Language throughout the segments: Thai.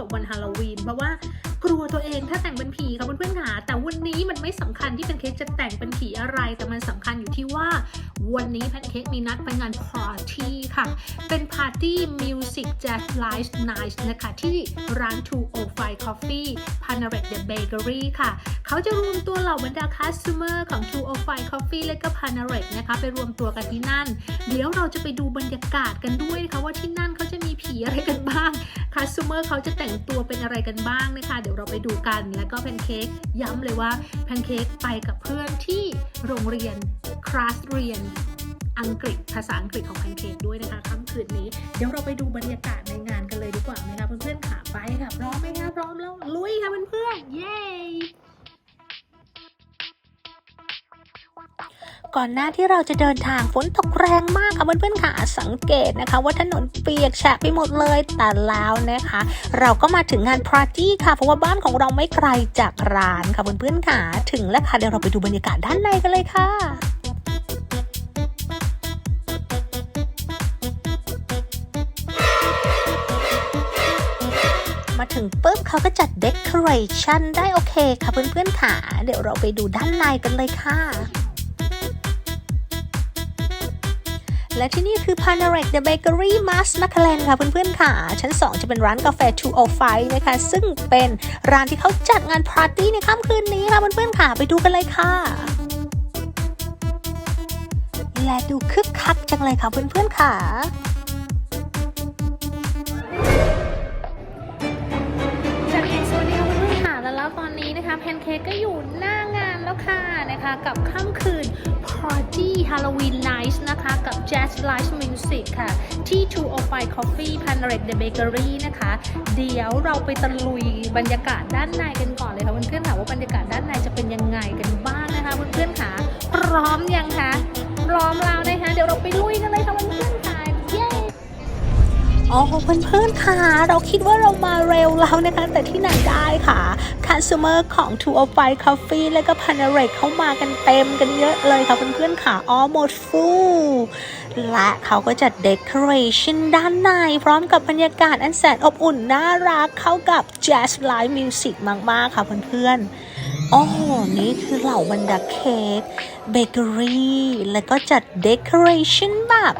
กับวันฮาโลวีนเพราะว่าก ลัวตัวเองถ้าแต่งเป็นผีค่ะเพื่อนๆค่ะแต่วันนี้มันไม่สำคัญที่แพนเค้กจะแต่งเป็นผีอะไร แต่มันสำคัญอยู่ที่ว่า วันนี้แพนเค้กมีนัดไปงานปาร์ตี้ค่ะ เป็นปาร์ตี้มิวสิกแจ๊สไลฟ์ไนท์นะคะที่ร้าน 205 Coffee p a n a r e t The Bakery ค่ะ เขาจะรวมตัวเหล่าบรรดาคัสเตอร์ของ 205 Coffee และก็ p a n a r e t นะคะไปรวมตัวกันที่นั่น เดี๋ยวเราจะไปดูบรรยากาศกันด้วยนะคะว่าที่นั่นเขาจะมีผีอะไรกันบ้างคัสเตอร์เขาจะแต่งตัวเป็นอะไรกันบ้างนะคะ เดี๋ยวเราไปดูกัน แล้วก็แพนเค้กย้ำเลยว่าแพนเค้กไปกับเพื่อนที่โรงเรียนคลาสเรียนอังกฤษภาษาอังกฤษของแพนเค้กด้วยนะคะค่ำคืนนี้ เดี๋ยวเราไปดูบรรยากาศในงานกันเลยดีกว่าไหมคะเพื่อนๆค่ะไปค่ะพร้อมไหมคะพร้อมแล้วลุยค่ะเพื่อนๆเย้ ก่อนหน้าที่เราจะเดินทางฝนตกแรงมากค่ะเพื่อนๆค่ะสังเกตนะคะ ว่าถนนเปียกแฉะไปหมดเลยแต่แล้วนะคะ เราก็มาถึงงานปาร์ตี้ค่ะเพราะว่าบ้านของเราไม่ไกลจากร้านค่ะเพื่อนๆค่ะถึงแล้วค่ะเดี๋ยวเราไปดูบรรยากาศด้านในกันเลยค่ะมาถึงปุ๊บเขาก็จัดเด o r a t i o n ได้โอเคค่ะเพื่อนๆค่ะ เดี๋ยวเราไปดูด้านในกันเลยค่ะ และที่นี่คือ p a n a r e t The Bakery Mas m a c l a n ค่ะเพื่อนๆค่ะ ชั้น 2 จะเป็นร้านกาแฟ 205 นะคะ ซึ่งเป็นร้านที่เขาจัดงานปาร์ตี้ในค่ำคืนนี้ค่ะเพื่อนๆค่ะ ไปดูกันเลยค่ะ และดูคึกคักจังเลยค่ะเพื่อนๆค่ะจาค่ะแล้วตอนนี้นะคะแพนเค้กก็อยู่หน้างานแล้วค่ะนะคะ กับค่ำคืน Party Halloween Night นะคะ กับ Jazz Live Music ค่ะ ที่ 205 Coffee p a n a r e t The Bakery นะคะ เดี๋ยวเราไปตะลุยบรรยากาศด้านในกันก่อนเลยค่ะเพื่อนๆค่ะว่าบรรยากาศด้านในจะเป็นยังไงกันบ้างนะคะเพื่อนๆค่ะ พร้อมยังคะ พร้อมแล้วนะคะ เดี๋ยวเราไปลุยกันเลยค่ะ อ๋อเพื่อนๆค่ะ เราคิดว่าเรามาเร็วแล้วนะคะ แต่ที่ไหนได้ค่ะคัสเตอร์ของ205 Coffee และก็ p a n a r e t เข้ามากันเต็มกันเยอะเลยค่ะเพื่อนๆค่ะ almost full และเขาก็จัด decoration ด้านใน พร้อมกับบรรยากาศอันแสนอบอุ่นน่ารักเข้ากับ jazz live music มากๆค่ะเพื่อนๆโอ้โหนี่คือเหล่าบรรดาเค้กเบเกอรี่ แล้วก็จัด decoration แบบ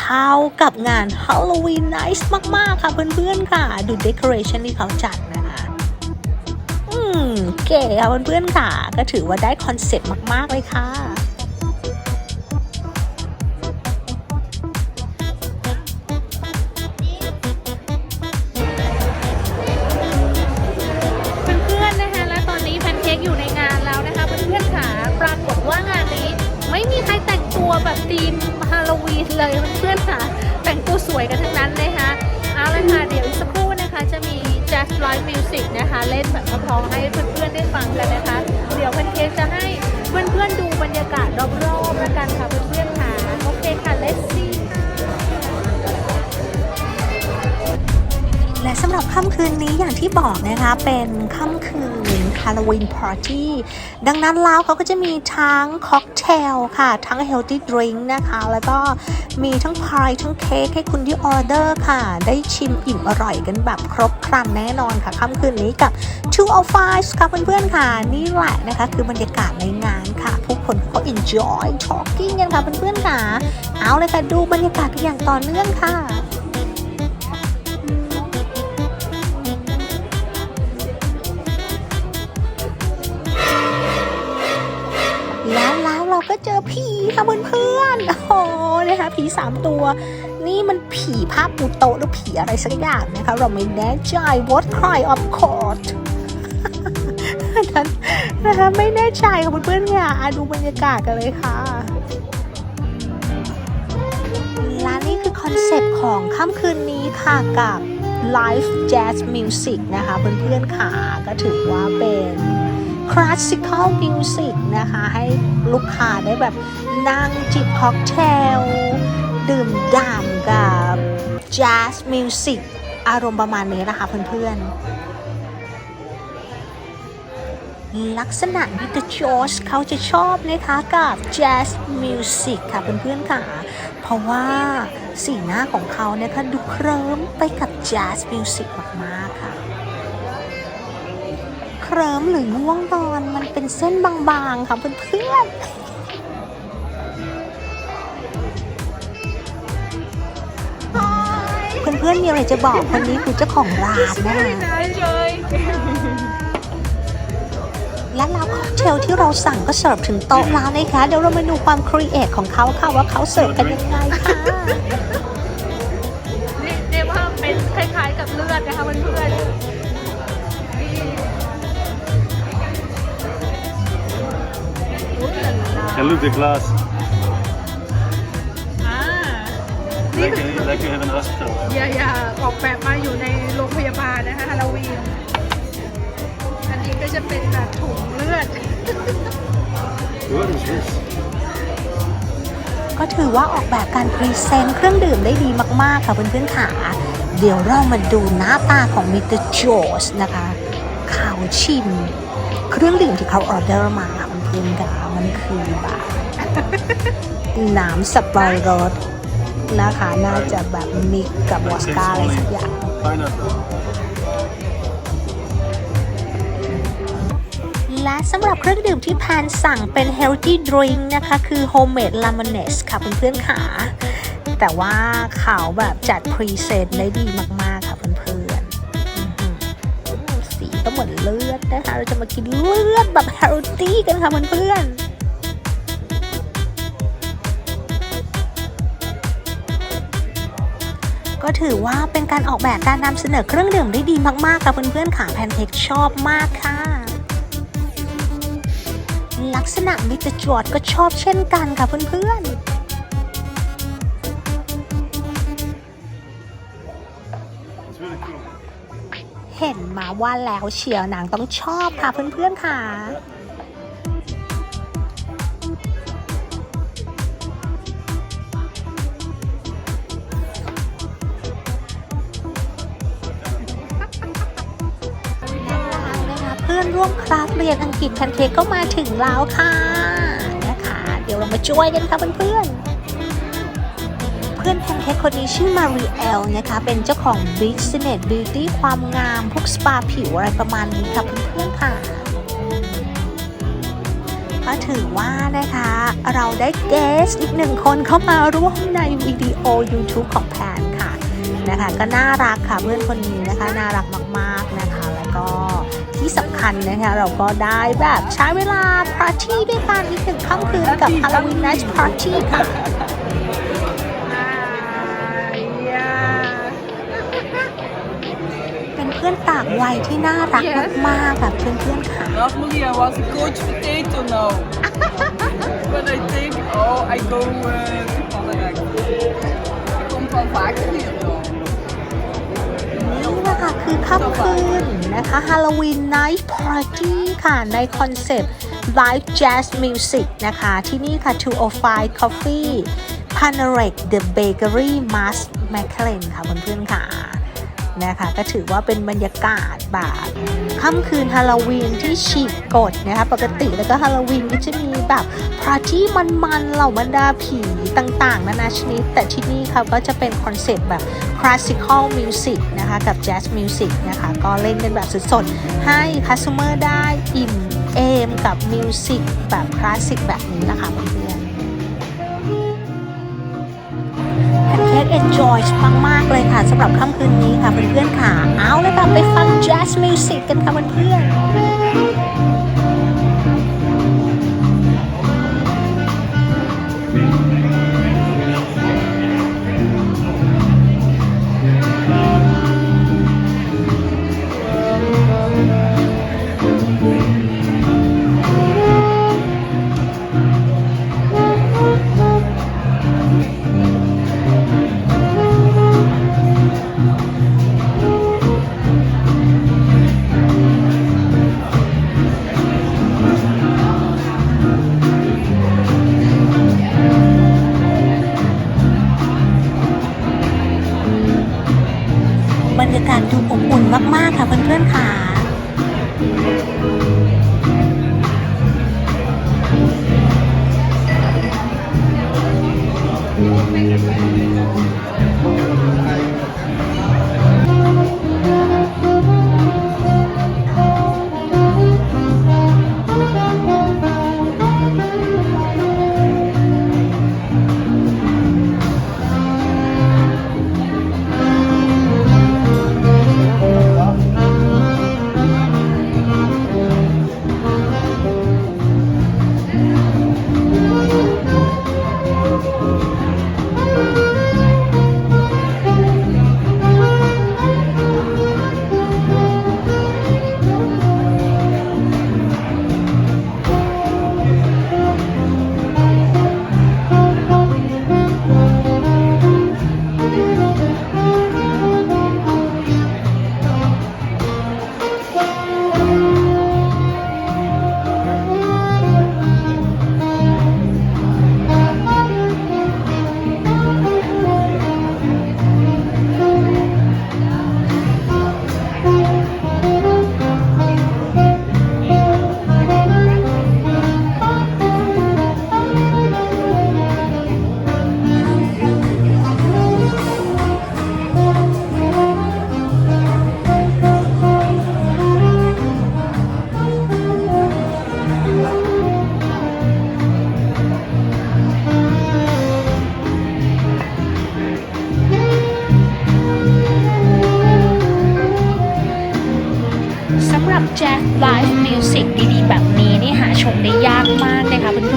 เข้ากับงาน Halloween Night มาก ๆ ค่ะเพื่อนๆค่ะ ดู decoration ที่เขาจัดนะคะอืมเก๋ค่ะเพื่อนๆค่ะ ก็ถือว่าได้คอนเซ็ปต์มาก ๆ เลยค่ะเพื่อนๆนะคะและตอนนี้แพนเค้กอยู่ในงานแล้วนะคะเพื่อนๆค่ะ ปรากฏว่างาน ตัวแบบธีมฮาโลวีนเลยเพื่อนค่ะ แต่งตัวสวยกันทั้งนั้นนะคะเอาละค่ะ เดี๋ยวอีกสักครู่นะคะ จะมี Jazz Live Music นะคะ เล่นแบบพราะๆให้เพื่อนๆได้ฟังกันนะคะ เดี๋ยวแพนเค้กจะให้เพื่อนๆดูบรรยากาศรอบๆแล้วกันค่ะเพื่อนๆค่ะโอเคค่ะ let's see และสำหรับค่ำคืนนี้อย่างที่บอกนะคะเป็นค่ำคืนาโลวีนพาร์ตี้ดังนั้นแล้วเขาก็จะมีทั้งค็อกเทลค่ะ ทั้งเฮลตี้ดริงก์นะคะ แล้วก็มีทั้งพายทั้งเค้กให้คุณที่ออเดอร์ค่ะ ได้ชิมอิ่มอร่อยกันแบบครบครันแน่นอนค่ะค่ำคืนนี้กับ Two of Five ค่ะเพื่อนๆค่ะ นี่แหละนะคะ คือบรรยากาศในงานค่ะ ผู้คนเขา enjoy talking กันค่ะเพื่อนๆค่ะ เอาเลยค่ะ ดูบรรยากาศกันอย่างต่อเนื่องค่ะ นะคะผีสามตัว นี่มันผีภาพปูโตหรือผีอะไรสักอย่างนะคะ เราไม่แน่ใจ what kind of court นั้นนะคะไม่แน่ใจค่ะเพื่อนๆเนี่ยอะดูบรรยากาศกันเลยค่ะและนี่คือคอนเซปต์ของค่ำคืนนี้ค่ะกับ Live Jazz Music นะคะเพื่อนๆค่ะก็ถือว่าเป็น Classical Music นะคะ ให้ลูกค้าได้แบบ นั่งจิบค็อกเทล ดื่มด่ำกับ Jazz Music อารมณ์ประมาณนี้นะคะเพื่อนๆ ลักษณะมิสเตอร์จอร์จเขาจะชอบนะคะกับแจ๊สมิวสิกค่ะเพื่อนๆค่ะ เพราะว่าสีหน้าของเขาเนี่ยค่ะดูเคลิ้มไปกับแจ๊สมิวสิกมากๆค่ะเคลิ้มหรือง่วงนอนมันเป็นเส้นบางๆ ค่ะเพื่อนๆ พื่อนๆมีอะไรจะบอกคนนี้คือเจ้าของร้านนะคะและแล้วค็อกเทลที่เราสั่งก็เสิร์ฟถึงโต๊ะแล้วนะคะเดี๋ยวเรามาดูความครีเอทของเขาค่ะว่าเขาเสิร์ฟกันยังไงค่ะนี่เรียกว่าเป็นคล้ายๆกับเลือดนะคะเพื่อนๆนี่อุ๊ยหลาลา And look the glass, นี่ like, คือ like you have in hospital. อย่าอย่าออกแบบมาอยู่ในโรงพยาบาลนะคะฮาโลวีน อันนี้ก็จะเป็นแบบถุงเลือด What is this? ก็ถือว่าออกแบบการพรีเซนต์เครื่องดื่มได้ดีมาก ๆ ค่ะเพื่อนๆค่ะ เดี๋ยวเรามาดูหน้าตาของมิสเตอร์จอร์จนะคะเขาชิม เครื่องดื่มที่เขาออเดอร์มาค่ะเพื่อนๆค่ะมันคือแบบน้ำสับปะรด นะคะ น่าจะแบบมิกกับวอดก้าอะไรสักอย่างและสำหรับเครื่องดื่มที่แพนสั่งเป็น healthy drink นะคะ คือ homemade lemonade ค่ะเพื่อนๆค่ะ แต่ว่าเขาแบบจัดพรีเซนต์ได้ดีมากๆค่ะเพื่อนๆสีก็เหมือนเลือดนะคะ เราจะมากินเลือดแบบ healthy กันค่ะเพื่อนๆ ก็ถือว่าเป็นการออกแบบการนำเสนอเครื่องดื่มได้ดีมากๆค่ะเพื่อนๆค่ะแพนเค้กชอบมากค่ะ ลักษณะมิตรจวดก็ชอบเช่นกันค่ะเพื่อนๆเห็นมาว่าแล้วเชียวนางต้องชอบค่ะเพื่อนๆค่ะ ร่วมคลาสเรียนอังกฤษแพนเค้กก็มาถึงแล้วค่ะนะคะ เดี๋ยวเรามาช่วยกันค่ะเพื่อนๆ เพื่อนแพนเค้กคนนี้ชื่อมารีเอลนะคะ เป็นเจ้าของ Business Beauty ความงามพวกสปาผิวอะไรประมาณนี้ค่ะเพื่อนๆค่ะก็ถือว่านะคะ เราได้เกสอีกหนึ่งคนเข้ามาร่วมในวิดีโอ YouTube ของแพนค่ะนะคะ ก็น่ารักค่ะเพื่อนคนนี้นะคะ น่ารักมาก ๆนะคะ แล้วก็ ที่สำคัญนะคะ เราก็ได้แบบใช้เวลาปาร์ตี้ด้วยกันอีกหนึ่งค่ำคืนกับ Halloween Night Party ค่ะอ่าอย่าเป็นเพื่อนต่างวัยที่น่ารัก Yes มากๆค่ะเพื่อนๆค่ะ Dag Maria, was een coach potato now. But I think, oh, I go uh, to Panerak. Ik kom van vaker hier dan. นี่นะ ค่ะคือค่ำคืนนะคะฮาโลวีนไนท์พาร์ตี้ค่ะในคอนเซปต์ไลฟ์แจ๊สมิวสิกนะคะ ที่นี่ค่ะ 205 Coffee p a n a r e c The Bakery Mass m c l a n ค่ะเพื่อนๆค่ะ นะคะ ก็ถือว่าเป็นบรรยากาศแบบค่ำคืนฮาโลวีนที่ฉีกกฎนะคะ ปกติแล้วก็ฮาโลวีนก็จะมีแบบปาร์ตี้มันๆเหล่าบรรดาผีต่างๆ นานาชนิด แต่ที่นี่เขาก็จะเป็นคอนเซปต์แบบ classical music นะคะ กับ jazz music นะคะ ก็เล่นกันแบบสดๆ ให้ customer ได้อิ่มเอมกับมิวสิกแบบคลาสสิกแบบนี้นะคะ enjoy มาก ๆ เลยค่ะสำหรับค่ำคืนนี้ค่ะเพื่อนๆค่ะ เอาเลยค่ะไปฟัง jazz music กันค่ะเพื่อนๆ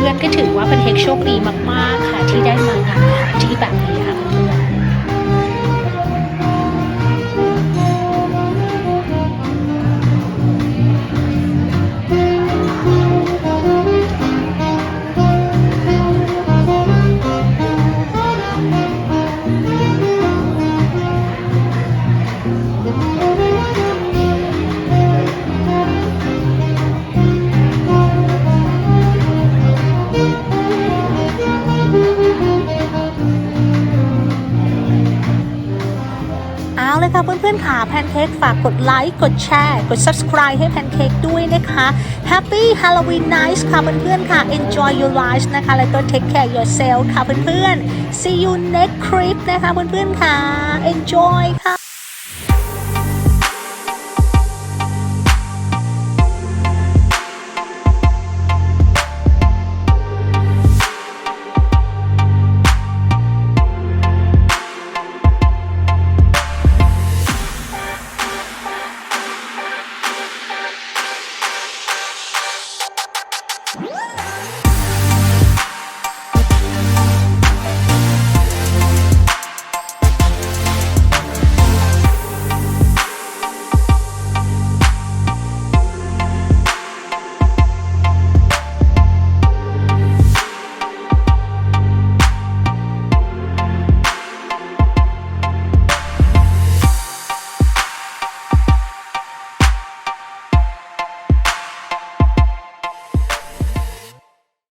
อนๆ ก็ถือว่าเป็นเฮกโชคดีมากๆค่ะที่ได้มางานที่แบบนี้ค่ะ นเค้กฝากกดไลค์ กดแชร์ กด subscribe ให้แพนเค้กด้วยนะคะ Happy Halloween Night ค่ะเพื่อนๆค่ะ Enjoy your life นะคะ แล้วก็ take care yourself ค่ะเพื่อนๆ See you next clip นะคะเพื่อนๆค่ะ Enjoy ค่ะ